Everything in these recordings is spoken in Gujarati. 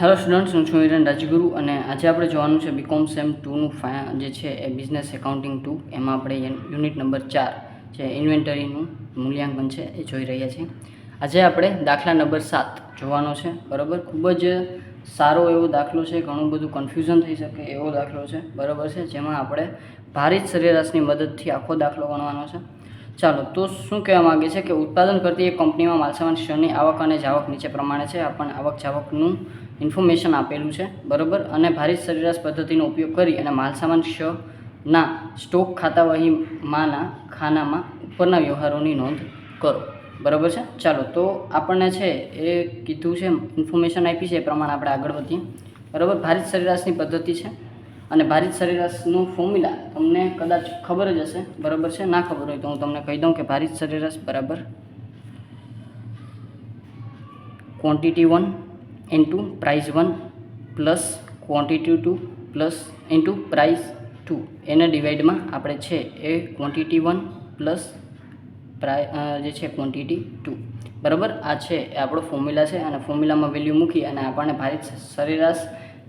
હેલો સ્ટુડન્ટ્સ હું છું હિરેન રાજગુરુ અને આજે આપણે જોવાનું છે બીકોમ સેમ ટુનું ફા જે છે એ બિઝનેસ એકાઉન્ટિંગ ટુ એમાં આપણે યુનિટ નંબર ચાર, જે ઇન્વેન્ટરીનું મૂલ્યાંકન છે, એ જોઈ રહ્યા છીએ. આજે આપણે દાખલા નંબર સાત જોવાનો છે, બરાબર? ખૂબ જ સારો એવો દાખલો છે, ઘણું બધું કન્ફ્યુઝન થઈ શકે એવો દાખલો છે, બરાબર છે? જેમાં આપણે ભારિત સરેરાશની મદદથી આખો દાખલો ગણવાનો છે. ચાલો, તો શું કહેવા માગે છે કે ઉત્પાદન કરતી એક કંપનીમાં માલસામાન શેરની આવક અને જાવક નીચે પ્રમાણે છે. આપણને આવક જાવકનું ઇન્ફોર્મેશન આપેલું છે, બરાબર? અને ભારિત સરેરાશ પદ્ધતિનો ઉપયોગ કરી અને માલસામાન શ ના સ્ટોક ખાતાવહીમાંના ખાનામાં ઉપરના વ્યવહારોની નોંધ કરો. બરાબર છે? ચાલો, તો આપણને છે એ કીધું છે, ઇન્ફોર્મેશન આપી છે, એ પ્રમાણે આપણે આગળ વધીએ. બરાબર? ભારિત સરેરાશની પદ્ધતિ છે. અને ભારિત સરેરાશનું ફોર્મ્યુલા તમને કદાચ ખબર જ હશે, બરાબર છે? ના ખબર હોય તો હું તમને કહી દઉં કે ભારિત સરેરાશ બરાબર quantity one into price one plus quantity two plus into price two એના ડિવાઈડમાં આપણે છે એ quantity one plus price uh, જે છે ક્વોન્ટિટી ટુ બરાબર? આ છે એ આપણો ફોર્મ્યુલા છે. અને ફોર્મ્યુલામાં વેલ્યુ મૂકી અને આપણને ભારિત સરેરાશ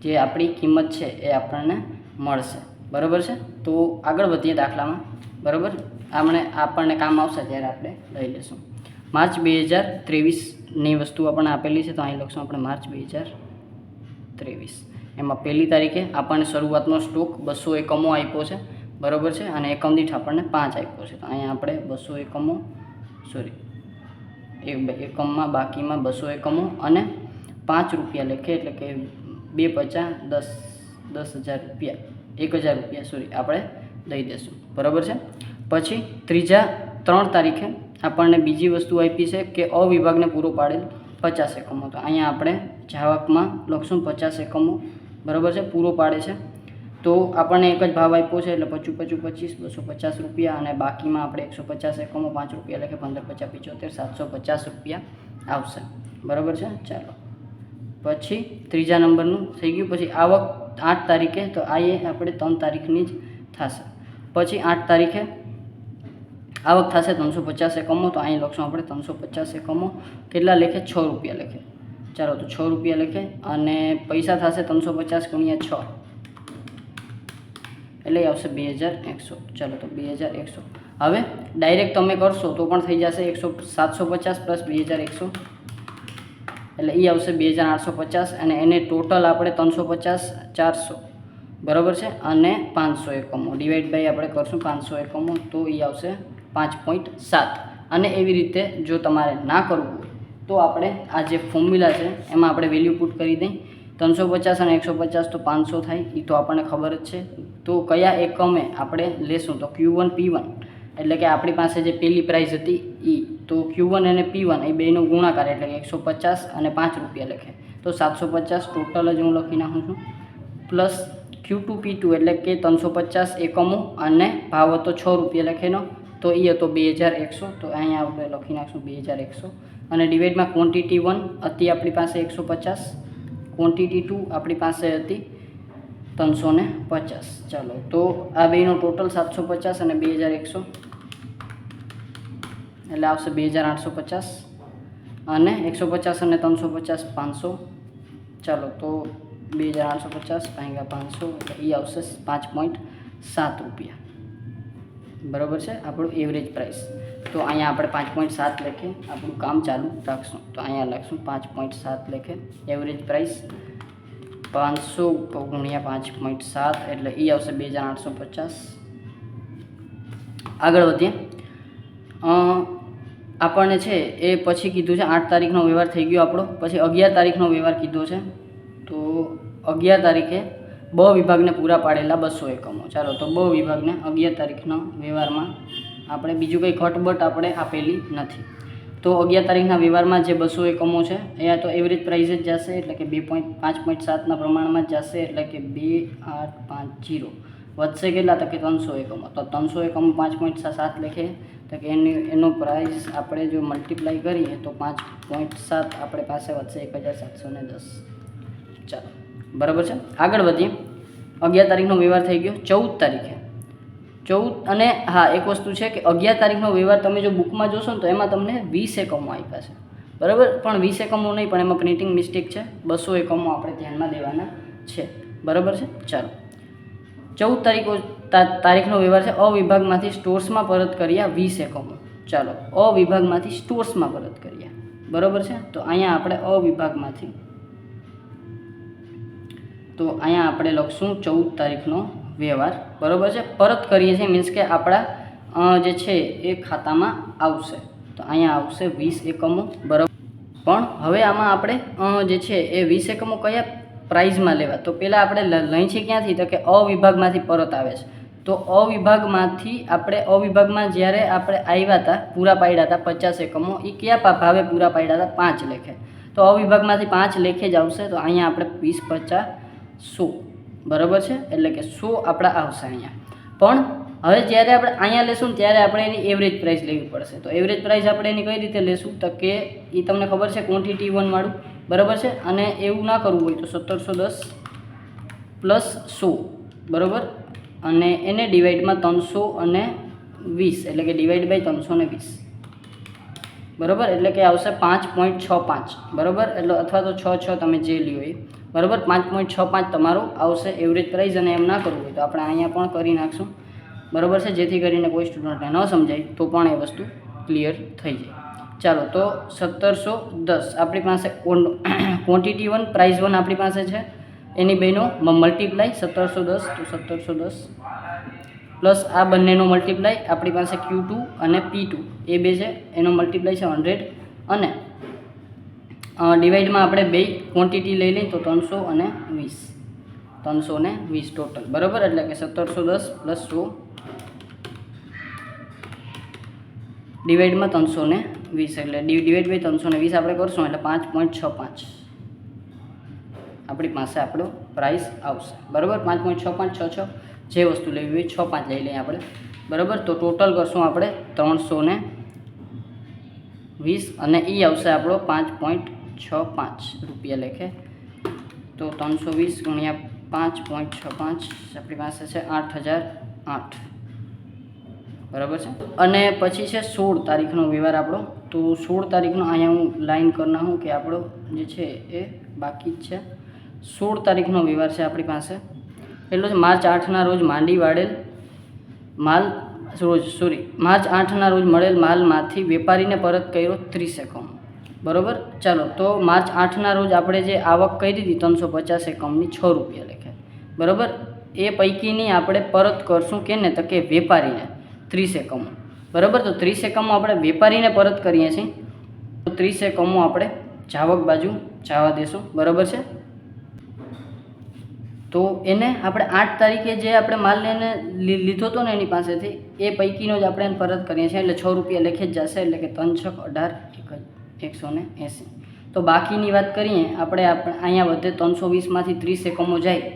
જે આપણી કિંમત છે એ આપણને મળશે. બરાબર છે? તો આગળ વધીએ દાખલામાં. બરાબર? આપણે આપણને કામ આવશે ત્યારે આપણે લઈ લઈશું. માર્ચ બે હજાર ત્રેવીસની વસ્તુ આપણને આપેલી છે, તો અહીં લખશું આપણે માર્ચ બે હજાર ત્રેવીસ. એમાં પહેલી તારીખે આપણને શરૂઆતનો સ્ટોક બસો એકમો આપ્યો છે, બરાબર છે? અને એકમ દીઠ આપણને પાંચ આપ્યો છે. તો અહીંયા આપણે બસો એકમો સોરી એકમમાં, બાકીમાં બસો એકમો અને પાંચ રૂપિયા લખે, એટલે કે બે પચાસ દસ દસ હજાર રૂપિયા, એક હજાર રૂપિયા સોરી આપણે દઈ દઈશું બરાબર છે? પછી ત્રીજા ત્રણ તારીખે આપણને બીજી વસ્તુ આપી છે કે અ વિભાગને પૂરો પાડેલ પચાસ એકમો. તો અહીંયા આપણે જાવકમાં લખશું પચાસ એકમો. બરાબર છે? પૂરો પાડે છે. તો આપણને એક જ ભાવ આપ્યો છે એટલે પચું પચું પચીસ, બસો પચાસ રૂપિયા અને બાકીમાં આપણે એકસો પચાસ એકમો, પાંચ રૂપિયા લખે, પંદર, પચાસ, પંચોતેર, સાતસો પચાસ રૂપિયા આવશે. બરાબર છે? ચાલો. પછી ત્રીજા નંબરનું થઈ ગયું. પછી આવક આઠ તારીખે, તો આ એ આપણે ત્રણ તારીખની જ થશે. પછી આઠ તારીખે આવક થશે ત્રણસો પચાસ એકમો, તો અહીં લખશું આપણે ત્રણસો પચાસ એકમો. કેટલા લેખે? છ રૂપિયા લેખે. ચાલો તો છ રૂપિયા લેખે અને પૈસા થશે ત્રણસો પચાસ ગુણ્યા છ. એટલે આવશે બે હજાર એકસો. ચાલો તો બે હજાર એકસો. હવે ડાયરેક્ટ તમે કરશો તો પણ થઈ જશે એકસો સાતસો પચાસ પ્લસ બે હજાર એકસો. એટલે એ આવશે બે હજાર આઠસો પચાસ અને એને ટોટલ આપણે ત્રણસો પચાસ ચારસો. બરાબર છે? અને પાંચસો એકમો. ડિવાઈડ બાય આપણે કરશું પાંચસો એકમો, તો એ આવશે પાંચ પોઈન્ટ સાત. અને એવી રીતે જો તમારે ના કરવું તો આપણે આ જે ફોર્મ્યુલા છે, એમાં આપણે વેલ્યુ પુટ કરી દઈ. ત્રણસો પચાસ અને એકસો પચાસ તો પાંચસો થાય એ તો આપણને ખબર જ છે. તો કયા એકમે આપણે લેશું? તો ક્યુ વન, પી વન. એટલે કે આપણી પાસે જે પેલી પ્રાઇસ હતી એ તો ક્યુ વન અને પી વન, એ બેનો ગુણાકાર, એટલે કે એકસો પચાસ અને પાંચ રૂપિયા લખે. તો સાતસો પચાસ ટોટલ જ હું લખી નાખું છું. Plus Q two, P two, એટલે કે ત્રણસો પચાસ એકમો અને ભાવ હતો છ રૂપિયા લખેનો તો એ હતો બે હજાર એકસો, તો અહીંયા આપણે લખી નાખશું બે હજાર એકસો. અને ડિવાઈડમાં ક્વોન્ટિટી વન હતી આપણી પાસે એકસો પચાસ ક્વોન્ટિટી ટુ આપણી પાસે હતી ત્રણસો ને પચાસ. ચાલો, તો આ બેનો ટોટલ સાતસો પચાસ અને બે હજાર એકસો. એટલે આવશે બે હજાર આઠસો પચાસ અને એકસો પચાસ અને ત્રણસો પચાસ પાંચસો. ચાલો, તો બે હજાર આઠસો પચાસ ભાગ્યા પાંચસો, એટલે એ આવશે પાંચ પોઈન્ટ સાત રૂપિયા. બરાબર છે? આપણું એવરેજ પ્રાઇસ તો અહીંયા આપણે પાંચ પોઈન્ટ સાત લેખે આપણું કામ ચાલુ રાખશું. તો અહીંયા લખશું પાંચ પોઈન્ટ સાત લેખે એવરેજ પ્રાઇસ પાંચસો ગુણ્યા પાંચ પોઈન્ટ સાત એટલે એ આવશે બે હજાર આઠસો પચાસ. આગળ વધીએ. આપણને છે એ પછી કીધું છે આઠ તારીખનો વ્યવહાર થઈ ગયો આપણો. પછી અગિયાર તારીખનો વ્યવહાર કીધો છે. તો અગિયાર તારીખે બ વિભાગને પૂરા પાડેલા બસો એકમો. ચાલો, તો બ વિભાગને અગિયાર તારીખના વ્યવહારમાં આપણે બીજું કંઈ ઘટબટ આપણે આપેલી નથી. તો અગિયાર તારીખના વ્યવહારમાં જે બસો એકમો છે એ તો એવરેજ પ્રાઇસ જ જશે, એટલે કે બે પોઈન્ટ, પાંચ પોઈન્ટ સાતના પ્રમાણમાં જશે, એટલે કે બે, આઠ, પાંચ, જીરો. વધશે કેટલા? તો કે ત્રણસો એકમો. તો ત્રણસો એકમો પાંચ પોઈન્ટ સાત લેખે, તો કે એની, એનો પ્રાઇસ આપણે જો મલ્ટીપ્લાય કરીએ, તો પાંચ પોઈન્ટ સાત આપણે પાસે વધશે એક હજાર સાતસો ને દસ. ચાલો. બરાબર છે? આગળ વધીએ. અગિયાર તારીખનો વ્યવહાર થઈ ગયો. ચૌદ તારીખે. ચૌદ અને હા, એક વસ્તુ છે કે અગિયાર તારીખનો વ્યવહાર તમે જો બુકમાં જોશો ને તો એમાં તમને વીસ એકમો આપ્યા છે. બરાબર? પણ વીસ એકમો નહીં, પણ એમાં પ્રિન્ટિંગ મિસ્ટેક છે. બસો એકમો આપણે ધ્યાનમાં દેવાના છે. બરાબર છે? ચાલો. ચૌદ તારીખો તારીખનો વ્યવહાર છે. અવિભાગમાંથી સ્ટોર્સમાં પરત કર્યા વીસ એકમો. ચાલો. અવિભાગમાંથી સ્ટોર્સમાં પરત કર્યા. બરાબર છે? તો અહીંયા આપણે અ વિભાગમાંથી તો અહીંયા આપણે લખશું ચૌદ તારીખનો વ્યવહાર. બરાબર છે? પરત કરીએ છીએ મીન્સ કે આપણા જે છે એ ખાતામાં આવશે. તો અહીંયા આવશે વીસ એકમો, બરાબર? પણ હવે આમાં આપણે જે છે એ વીસ એકમો કયા પ્રાઇઝમાં લેવા? તો પહેલાં આપણે લઈ છીએ ક્યાંથી? તો કે અવિભાગમાંથી પરત આવે છે. તો અવિભાગમાંથી આપણે, અવિભાગમાં જ્યારે આપણે આવ્યા હતા, પૂરા પાડ્યા હતા પચાસ એકમો એ કયા ભાવે પૂરા પાડ્યા હતા? પાંચ લેખે. તો અવિભાગમાંથી પાંચ લેખે જ આવશે. તો અહીંયા આપણે વીસ પચાસ સો બરાબર છે? એટલે કે સો આપણા આવશે અહીંયા? પણ હવે જ્યારે આપણે અહીંયા લેશું ત્યારે આપણે એની એવરેજ પ્રાઇસ લેવી પડશે. તો એવરેજ પ્રાઇસ આપણે એની કઈ રીતે લેશું? તો કે એ તમને ખબર છે ક્વોન્ટિટી વનવાળું બરાબર છે? અને એવું ના કરવું હોય તો સત્તરસો દસ પ્લસ સો. બરાબર? અને એને ડિવાઈડમાં ત્રણસો અને વીસ. એટલે કે ડિવાઈડ બાય ત્રણસો ને વીસ. બરાબર? એટલે કે આવશે પાંચ પોઈન્ટ છ પાંચ. બરાબર? એટલે અથવા તો છ છ તમે જે લ્યો એ. બરાબર? પાંચ પોઈન્ટ છ પાંચ તમારું આવશે એવરેજ પ્રાઇસ અને એમ ના કરવું હોય તો આપણે અહીંયા પણ કરી નાખશું. બરાબર છે? જેથી કરીને કોઈ સ્ટુડન્ટને ન સમજાય તો પણ એ વસ્તુ ક્લિયર થઈ જાય. ચાલો, તો સત્તરસો દસ. આપણી પાસે ક્વોન્ટિટી વન પ્રાઇઝ વન આપણી પાસે છે. એની બેનો મલ્ટીપ્લાય સત્તરસો દસ, તો સત્તરસો દસ. પ્લસ આ બંનેનો મલ્ટીપ્લાય આપણી પાસે ક્યુ ટુ અને પી ટુ એ બે છે, એનો મલ્ટીપ્લાય છે હંડ્રેડ અને ડિવાઈડમાં આપણે બે ક્વોન્ટિટી લઈ લઈએ તો ત્રણસો અને વીસ. ત્રણસો ને વીસ ટોટલ બરાબર? એટલે કે સત્તરસો દસ પ્લસ સો. ડિવાઈડમાં ત્રણસો ને વીસ એટલે ડિવાઈડ બાય ત્રણસો ને વીસ આપણે કરશું એટલે પાંચ પોઈન્ટ છ પાંચ. આપણી પાસે આપણો પ્રાઇસ આવશે. બરાબર? પાંચ પોઈન્ટ છ પાંચ, છ છ. જે વસ્તુ લેવી હોય છ પાંચ લઈ લઈએ આપણે. બરાબર? તો ટોટલ કરશું આપણે ત્રણસો વીસ અને એ આવશે આપણો પાંચ પોઈન્ટ છ પાંચ રૂપિયા લેખે. તો ત્રણસો વીસ ગુણ્યા પાંચ પોઈન્ટ છ પાંચ આપણી પાસે છે આઠ હજાર આઠ. બરાબર છે? અને પછી છે સોળ તારીખનો વ્યવહાર આપણો. તો સોળ તારીખનો અહીંયા હું લાઈન કરી નાખું કે આપણો જે છે એ બાકી જ છે. સોળ તારીખનો વ્યવહાર છે આપણી પાસે. એટલો છે માર્ચ આઠના રોજ માંડી વાળેલ માલ, રોજ, સોરી, માર્ચ આઠના રોજ મળેલ માલમાંથી વેપારીને પરત કર્યો ત્રીસ એકમ. બરાબર? ચાલો, તો માર્ચ આઠના રોજ આપણે જે આવક કરી હતી ત્રણસો પચાસ એકમની છ રૂપિયા લેખે. બરાબર? એ પૈકીની આપણે પરત કરશું કેને તો કે વેપારીને ત્રીસ એકમો. બરાબર? તો ત્રીસ એકમો આપણે વેપારીને પરત કરીએ છીએ. તો ત્રીસ એકમો આપણે જાવક બાજુ જવા દેશું. બરાબર છે? તો એને આપણે આઠ તારીખે જે આપણે માલ લઈને લીધો હતો ને એની પાસેથી, એ પૈકીનો જ આપણે પરત કરીએ છીએ. એટલે છ રૂપિયા લેખે જ જશે. એટલે કે ત્રણ છક અઢાર એક જ. એકસો ને એંસી. તો બાકીની વાત કરીએ, આપણે અહીંયા વધે ત્રણસો વીસમાંથી ત્રીસ એકમો જાય.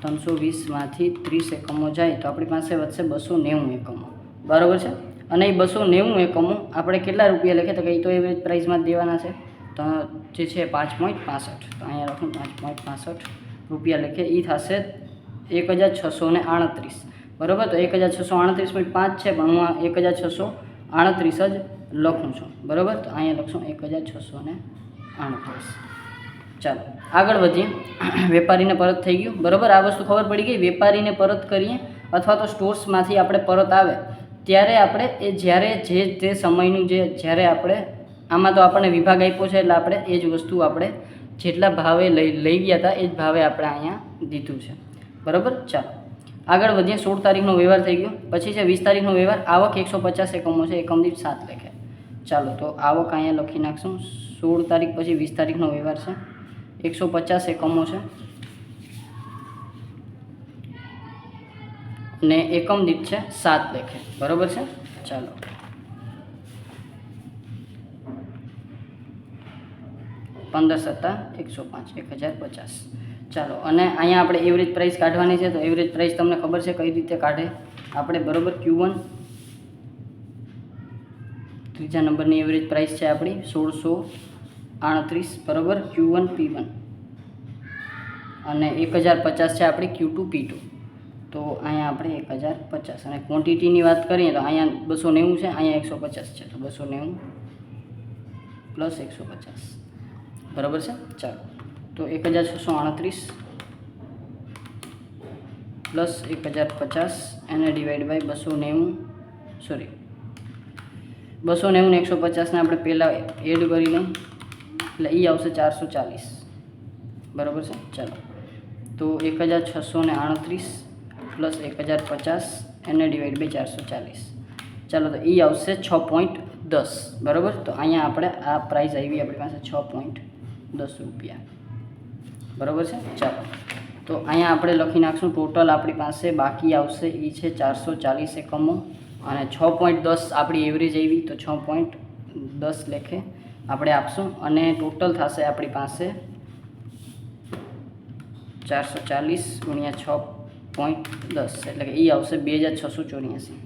ત્રણસો વીસમાંથી ત્રીસ એકમો જાય તો આપણી પાસે વધશે બસો નેવું એકમો. બરાબર છે? અને એ બસો નેવું એકમો આપણે કેટલા રૂપિયા લખે તો કે એ તો એવરેજ પ્રાઇસમાં દેવાના છે. તો જે છે પાંચ પોઈન્ટ પાસઠ. તો અહીંયા રાખું પાંચ પોઈન્ટ પાસઠ રૂપિયા લખે એ થશે એક હજાર છસો ને આડત્રીસ. બરાબર? તો એક હજાર છસો આડત્રીસ પોઈન્ટ પાંચ છે, પણ હું એક હજાર છસો આડત્રીસ જ લખું છું. બરાબર? તો અહીંયા લખશું એક હજાર છસો ને આડત્રીસ. ચાલો, આગળ વધીએ. વેપારીને પરત થઈ ગયું. બરાબર? આ વસ્તુ ખબર પડી ગઈ. વેપારીને પરત કરીએ અથવા તો સ્ટોર્સમાંથી આપણે પરત આવે, ત્યારે આપણે એ જ્યારે જે તે સમયનું જે જ્યારે આપણે, આમાં તો આપણને વિભાગ આપ્યો છે એટલે આપણે એ જ વસ્તુ આપણે જેટલા ભાવે લઈ લઈ ગયા હતા, એ જ ભાવે આપણે અહીંયા દીધું છે. બરાબર? ચાલો. આગળ વધીએ, સોળ તારીખનો વ્યવહાર થઈ ગયો. પછી છે વીસ તારીખનો વ્યવહાર, આવક એકસો પચાસ એકમો છે એકમ દીઠ સાત લેખે. ચાલો, તો આવક અહીંયા લખી નાખશું. સોળ તારીખ પછી વીસ તારીખનો વ્યવહાર છે. એકસો પચાસ એકમો છે. ને એકમ દીઠ છે, સાત લેખે. બરાબર છે? ચાલો. પંદર સત્તા, એકસો પાંચ, એક હજાર પચાસ. ચાલો, અને અહીંયા આપણે એવરેજ પ્રાઇસ કાઢવાની છે, તો એવરેજ પ્રાઇસ તમને ખબર છે કઈ રીતે કાઢે? આપણે બરાબર ક્યુ વન ત્રીજા નંબરની એવરેજ પ્રાઇસ છે આપણી સોળસો આડત્રીસ, બરાબર? ક્યુ વન પી વન અને એક હજાર પચાસ છે આપણી ક્યુ ટુ પી ટુ તો અહીંયા આપણે એક હજાર પચાસ. અને ક્વોન્ટિટીની વાત કરીએ તો અહીંયા બસો નેવું છે, અહીંયા એકસો પચાસ છે. તો બસો નેવું પ્લસ એકસો પચાસ. બરાબર છે? ચાલો. તો એક હજાર છસો આડત્રીસ પ્લસ એક હજાર પચાસ એને ડિવાઈડ બાય બસો નેવું. સોરી બસો નેવું ને એકસો પચાસને આપણે પહેલાં એડ કરી લઈએ એટલે એ આવશે ચારસો ચાલીસ. બરાબર છે? ચાલો. તો એક હજાર છસો ને આડત્રીસ પ્લસ એક હજાર પચાસ એને ડિવાઈડ બાય ચારસો ચાલીસ. ચાલો, તો એ આવશે છ પોઈન્ટ દસ. બરાબર? તો અહીંયા આપણે આ પ્રાઇસ આવી આપણી પાસે છ પોઈન્ટ દસ રૂપિયા. બરાબર છે? ચાલો. તો અહીંયા આપણે લખી નાખશું, ટોટલ આપણી પાસે બાકી આવશે એ છે ચારસો ચાલીસ એકમો અને છ પોઈન્ટ દસ આપણી એવરેજ આવી, તો છ પોઈન્ટ દસ લેખે આપણે આપશું. અને ટોટલ થશે આપણી પાસે ચારસો ચાલીસ ગુણ્યા છ પોઈન્ટ દસ, એટલે કે એ આવશે બે હજાર છસો ચોર્યાસી.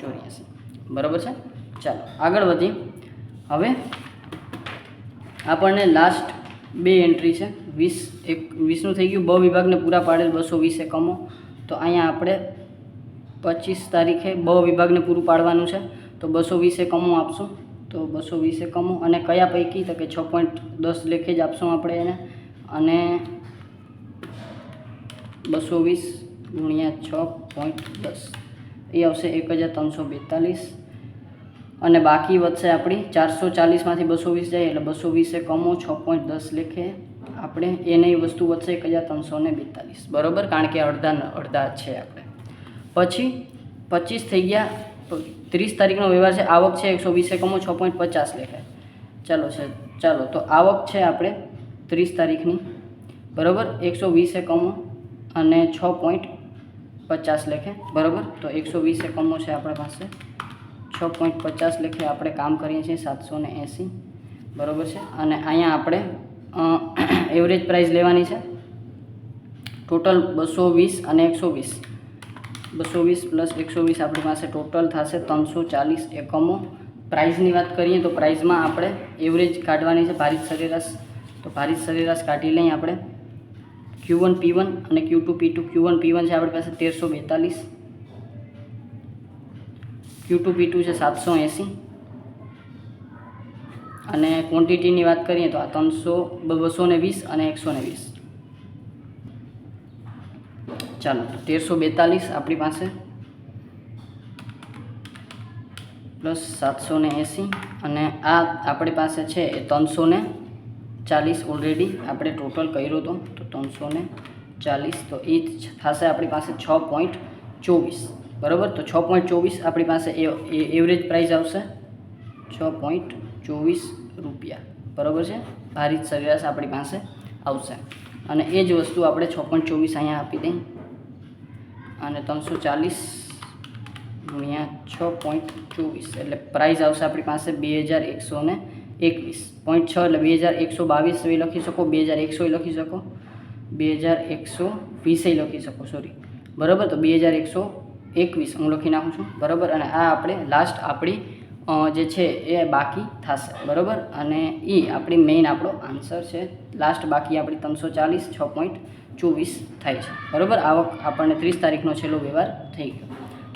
ચોર્યાસી. બરાબર છે? ચાલો, આગળ વધીએ. હવે આપણને લાસ્ટ બે એન્ટ્રી છે. વીસ એક, વીસનું થઈ ગયું. બ વિભાગને પૂરા પાડેલ બસો વીસ એકમો તો અહીંયા આપણે પચીસ તારીખે બ વિભાગને પૂરું પાડવાનું છે. તો બસો વીસ એકમો આપશું. તો બસો વીસ એકમો અને કયા પૈકી? તો કે છ પોઈન્ટ દસ લેખે જ આપશું આપણે એને. અને બસો વીસ ગુણ્યા છ પોઈન્ટ દસ. એ આવશે એક હજાર ત્રણસો બેતાલીસ. અને બાકી વધશે આપણી ચારસો ચાલીસમાંથી બસો વીસ જાય એટલે બસો વીસે કમો, છ પોઈન્ટ દસ લેખે આપણે એને વસ્તુ વધશે એક હજાર ત્રણસો ને બેતાલીસ. બરાબર? કારણ કે અડધા અડધા છે આપણે. પછી પચીસ થઈ ગયા. ત્રીસ તારીખનો વ્યવહાર છે. આવક છે એકસો વીસ એકમો છ પોઈન્ટ પચાસ લેખે. ચાલો છે ચાલો. તો આવક છે આપણે ત્રીસ તારીખની. બરાબર? એકસો વીસ એકમો અને છ પોઈન્ટ પચાસ લેખે. બરાબર? તો એકસો વીસ એકમો છે આપણા પાસે. છ પોઈન્ટ પચાસ લેખે આપણે કામ કરીએ છીએ, સાતસો ને એંસી. બરાબર છે? અને અહીંયા આપણે એવરેજ પ્રાઇસ લેવાની છે. ટોટલ બસો વીસ અને એકસો વીસ. બસો વીસ પ્લસ એકસો વીસ આપણી પાસે ટોટલ થશે ત્રણસો ચાલીસ એકમો. પ્રાઇઝની વાત કરીએ તો પ્રાઇઝમાં આપણે એવરેજ કાઢવાની છે ભારિત સરેરાશ. તો ભારિત સરેરાશ કાઢી લઈએ આપણે. ક્યુ વન પી વન અને Q two P two Q one P one છે આપણી પાસે તેરસો બેતાલીસ. ક્યુ ટુ પી ટુ છે સાતસો એંસી. અને ક્વોન્ટિટીની વાત કરીએ તો આ ત્રણસો, બસો ને વીસ અને એકસો ને વીસ. ચાલો તેરસો બેતાલીસ આપણી પાસે. પ્લસ સાતસો ને એંસી અને આ આપણી પાસે છે એ ત્રણસો ને ચાલીસ ઓલરેડી આપણે ટોટલ કર્યો હતો. તો ત્રણસો ને ચાલીસ, તો એ થશે આપણી પાસે છ પોઈન્ટ ચોવીસ. બરાબર? તો છ પોઈન્ટ ચોવીસ આપણી પાસે એવરેજ પ્રાઇસ આવશે. છ પોઈન્ટ ચોવીસ રૂપિયા. બરાબર છે? ભારિત સરેરાશ આપણી પાસે આવશે. અને એ જ વસ્તુ આપણે છ પોઈન્ટ ચોવીસ અહીંયા આપી દઈએ. અને ત્રણસો ચાલીસ ગુણ્યા છ પોઈન્ટ ચોવીસ, એટલે પ્રાઇસ આવશે આપણી પાસે બે હજાર એકસો ને એકવીસ. પોઈન્ટ છ એટલે બે હજાર એકસો બાવીસ એ લખી શકો, બે હજાર એકસો લખી શકો, બે હજાર એકસો વીસે લખી શકો સોરી બરાબર? તો બે હજાર એકસો એકવીસ હું લખી નાખું છું. બરાબર? અને આ આપણે લાસ્ટ આપણી જે છે એ બાકી થશે. બરાબર? અને એ આપણી મેઇન આપણો આન્સર છે. લાસ્ટ બાકી આપણી ત્રણસો ચાલીસ, છ પોઈન્ટ ચોવીસ થાય છે. બરાબર? આવક આપણને ત્રીસ તારીખનો છેલ્લો વ્યવહાર થઈ ગયો.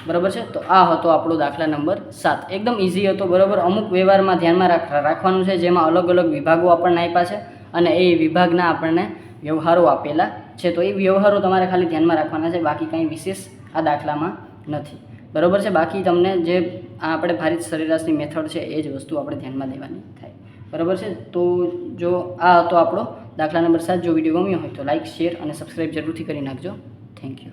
બરાબર છે? તો આ હતો આપણો દાખલા નંબર સાત. એકદમ ઇઝી હતો, બરાબર? અમુક વ્યવહારમાં ધ્યાનમાં રાખ, રાખવાનું છે, જેમાં અલગ અલગ વિભાગો આપણને આપ્યા છે અને એ વિભાગના આપણને વ્યવહારો આપેલા છે. તો એ વ્યવહારો તમારે ખાલી ધ્યાનમાં રાખવાના છે. બાકી કંઈ વિશેષ આ દાખલામાં નથી. બરાબર છે? બાકી તમને જે આ આપણે ભારિત સરેરાશની મેથડ છે, એ જ વસ્તુ આપણે ધ્યાનમાં લેવાની થાય. બરાબર છે? તો જો આ હતો આપણો દાખલા નંબર સાત, જો વીડિયો ગમ્યો હોય તો લાઇક શેર અને સબસ્ક્રાઈબ જરૂરથી કરી નાખજો. Thank you